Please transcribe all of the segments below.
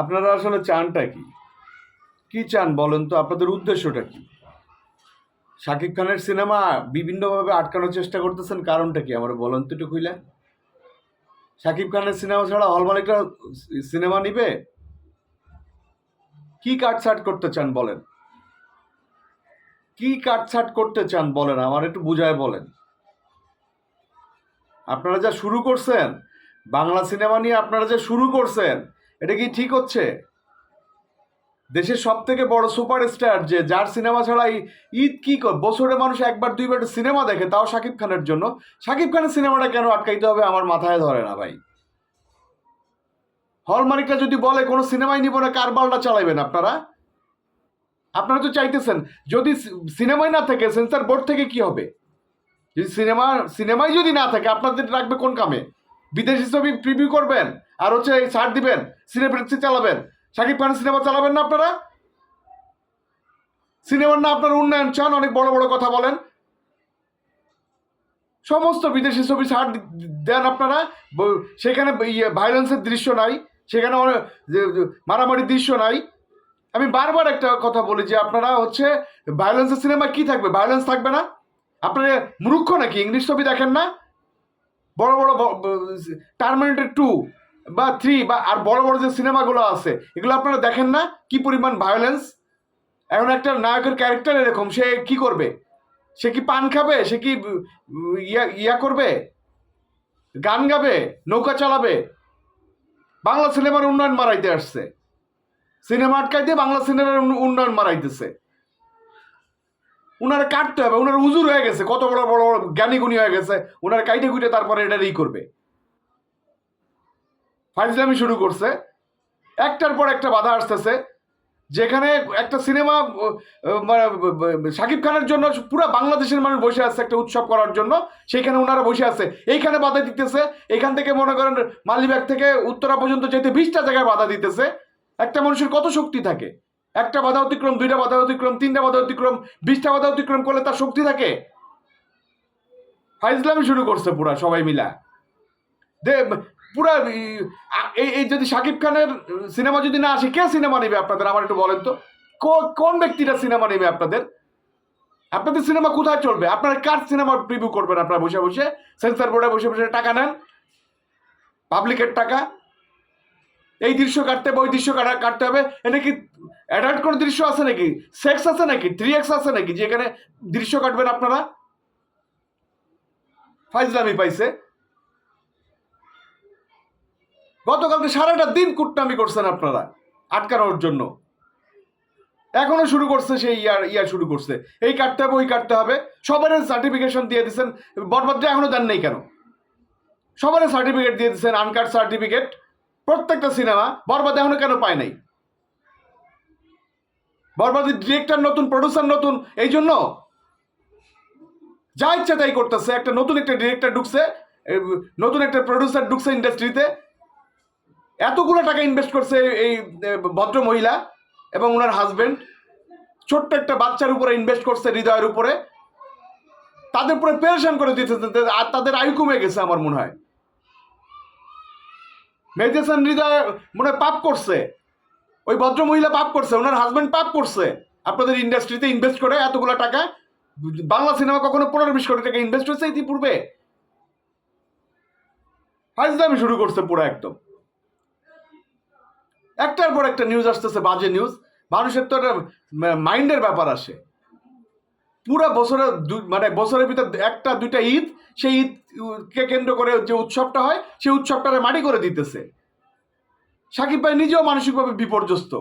আপনারা আসলে চানটা কি? কি চান বলেন তো? আপনাদের উদ্দেশ্যটা কি? শাকিব খানের সিনেমা বিভিন্নভাবে আটকানোর চেষ্টা করতেছেন কারণটা কি? আমার বলেন তো একটু কইলা শাকিব খানের সিনেমা ছাড়া হল মালিকরা সিনেমা নিবে? কি কাটছাট করতে চান বলেন? কি কাটছাট করতে চান বলেন? আমার একটু বুঝায় বলেন। আপনারা যা শুরু করছেন, বাংলা সিনেমা নিয়ে আপনারা যে শুরু করছেন এটা কি ঠিক হচ্ছে? দেশের সব থেকে বড় সুপারস্টার যে, যার সিনেমা ছাড়া ঈদ কি কর বছরে মানুষ একবার, দুইবার সিনেমা দেখে, তাও শাকিব খানের জন্য। শাকিব খানের সিনেমাটা কেন আটকাইতে হবে আমার মাথায় ধরে না ভাই। হল যদি বলে, কোনো সিনেমাই নিব না কারবালটা চালাইবেন আপনারা? আপনারা তো চাইতেছেন, যদি সিনেমাই না থাকে, সেন্সার বোর্ড থেকে কি হবে? যদি সিনেমা, সিনেমাই যদি না থাকে, আপনাদের রাখবে কোন কামে? বিদেশি ছবি প্রিভিউ করবেন, আর হচ্ছে এই ছাড় দিবেন সিনেপ্লেক্সে চালাবেন। শাকিব খানের সিনেমা চালাবেন না আপনারা? সিনেমার না আপনার উন্নয়ন চান, অনেক বড় বড় কথা বলেন। সমস্ত বিদেশি ছবি ছাড় দেন আপনারা। সেখানে ভায়োলেন্সের দৃশ্য নাই, সেখানে মারামারির দৃশ্য নাই। আমি বারবার একটা কথা বলি যে আপনারা হচ্ছে ভায়োলেন্সের সিনেমা কি থাকবে? ভায়োলেন্স থাকবে না? আপনারা মূর্খ নাকি? ইংলিশ ছবি দেখেন না? বড় বড় টার্মিনেটর টু বা থ্রি বা আর বড় বড় যে সিনেমাগুলো আছে, এগুলো আপনারা দেখেন না? কি পরিমাণ ভায়োলেন্স এখন একটা নায়কের ক্যারেক্টার এরকম, সে কি করবে? সে কি পান খাবে? সে কি ইয়া ইয়া করবে? গান গাবে? নৌকা চালাবে? বাংলা সিনেমার উন্নয়ন মারাইতে আসছে। সিনেমা আটকাইতে বাংলা সিনেমার উন্নয়ন মারাইতেছে উনারা কাটতে হবে, উনার উজুর হয়ে গেছে, কত বড় বড় জ্ঞানী গুণী হয়ে গেছে, উনারা কাইটে কুইটে তারপরে এটা ই করবে। ফাইজলামি শুরু করছে, একটার পর একটা বাধা আসতেছে, যেখানে একটা সিনেমা শাকিব খানের জন্য পুরো বাংলাদেশের মানুষ বসে আছে একটা উৎসব করার জন্য, সেইখানে ওনারা বসে আছে। এইখানে বাধা দিতেছে এখান থেকে মনে করেন মালিবাগ থেকে উত্তরা পর্যন্ত যেতে বিশটা জায়গায় বাধা দিতেছে। একটা মানুষের কত শক্তি থাকে? একটা বাধা অতিক্রম, দুইটা বাধা অতিক্রম, তিনটা বাধা অতিক্রম, বিশটা বাধা অতিক্রম করলে তার শক্তি থাকে। ফাইজলামি শুরু করছে পুরা সবাই মিলা। দে, পুরা এই এই যদি শাকিব খানের সিনেমা যদি না আসে, কে সিনেমা নেবে আপনাদের? আমার একটু বলেন তো। কোন ব্যক্তিটা সিনেমা নেবে আপনাদের? আপনাদের সিনেমা কোথায় চলবে? আপনারা কার সিনেমা প্রিভিউ করবেন আপনারা বসে বসে? সেন্সার বোর্ডে বসে বসে টাকা নেন। পাবলিকের টাকা। এই দৃশ্য কাটতে হবে, ওই দৃশ্য কাটা- কাটতে হবে। এটা কি অ্যাডাল্ট কোনো দৃশ্য আছে নাকি? সেক্স আছে নাকি? থ্রি এক্স আছে নাকি? যেখানে দৃশ্য কাটবেন আপনারা? ফাইজলামি পাইছে। গতকালকে সারাটা দিন কুটনামি করছেন আপনারা, আটকানোর জন্য। এখনও শুরু করছে সেই ইয়ার ইয়ার শুরু করছে। এই কাটতে হবে, ওই কাটতে হবে। সবার সার্টিফিকেশন দিয়ে দিচ্ছেন বরবাদটা এখনও দেন নাই কেন? সবার সার্টিফিকেট দিয়ে দিচ্ছেন আনকাট সার্টিফিকেট প্রত্যেকটা সিনেমা বরবাদ এখনও কেন পায় নাই? বরবাদের ডিরেক্টর নতুন প্রডিউসার নতুন, এই জন্য যা ইচ্ছা তাই করতেছে। একটা নতুন একটা ডিরেক্টর ঢুকছে নতুন একটা প্রডিউসার ঢুকছে ইন্ডাস্ট্রিতে এতগুলো টাকা ইনভেস্ট করছে এই ভদ্র মহিলা এবং ওনার হাজবেন্ড ছোট্ট একটা বাচ্চার উপরে ইনভেস্ট করছে হৃদয়ের উপরে। তাদের উপরে পেরেশান করে দিতেছে আর তাদের আয়ু কমে গেছে আমার মনে হয়। মেডিটেশন হৃদয় মনে পাপ করছে। ওই ভদ্র মহিলা পাপ করছে, ওনার হাজবেন্ড পাপ করছে। আপনাদের ইন্ডাস্ট্রিতে ইনভেস্ট করে এতগুলো টাকা, বাংলা সিনেমা কখনো পনেরো বিশ কোটি টাকা ইনভেস্ট হয়েছে ইতিপূর্বে? ফাইজলামি শুরু করছে পুরো একদম। একটার পর একটা নিউজ আসতেছে, বাজে নিউজ মানুষের তো একটা মাইন্ডের ব্যাপার আসে। পুরা বছরে মানে বছরের ভিতর একটা, দুইটা ঈদ, সেই ঈদকে কেন্দ্র করে যে উৎসবটা হয়, সেই উৎসবটারে মাটি করে দিতেছে। সাকিব ভাই নিজেও মানসিকভাবে বিপর্যস্ত।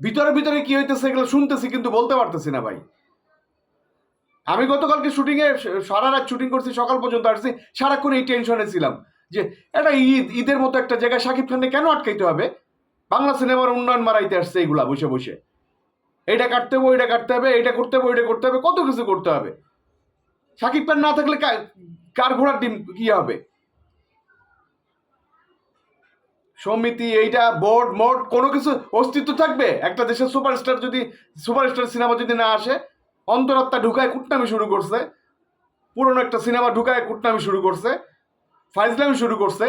ভিতরে ভিতরে কি হইতেছে এগুলো শুনতেছি কিন্তু বলতে পারতেছি না ভাই। আমি গতকালকে শুটিংয়ে সারা রাত শুটিং করছি, সকাল পর্যন্ত আসছি, সারাক্ষণ এই টেনশনে ছিলাম যে একটা ঈদ, ঈদের মতো একটা জায়গায় শাকিব খানকে কেন আটকাইতে হবে? বাংলা সিনেমার উন্নয়ন মারাইতে আসছে এগুলা বসে বসে। এইটা কাটতে হবে, ওইটা কাটতে হবে, এইটা করতে হবে, ওইটা করতে হবে, কত কিছু করতে হবে। সাকিব খান না থাকলে কার ঘোড়ার ডিম কি হবে? সমিতি, এইটা বোর্ড মোড কোনো কিছু অস্তিত্ব থাকবে? একটা দেশের সুপারস্টার যদি, সুপারস্টার সিনেমা যদি না আসে, অন্তরাত্মা ঢুকায় কুটনামি শুরু করছে। পুরনো একটা সিনেমা ঢুকায় কুটনামি শুরু করছে। ফাইজলামি শুরু করছে।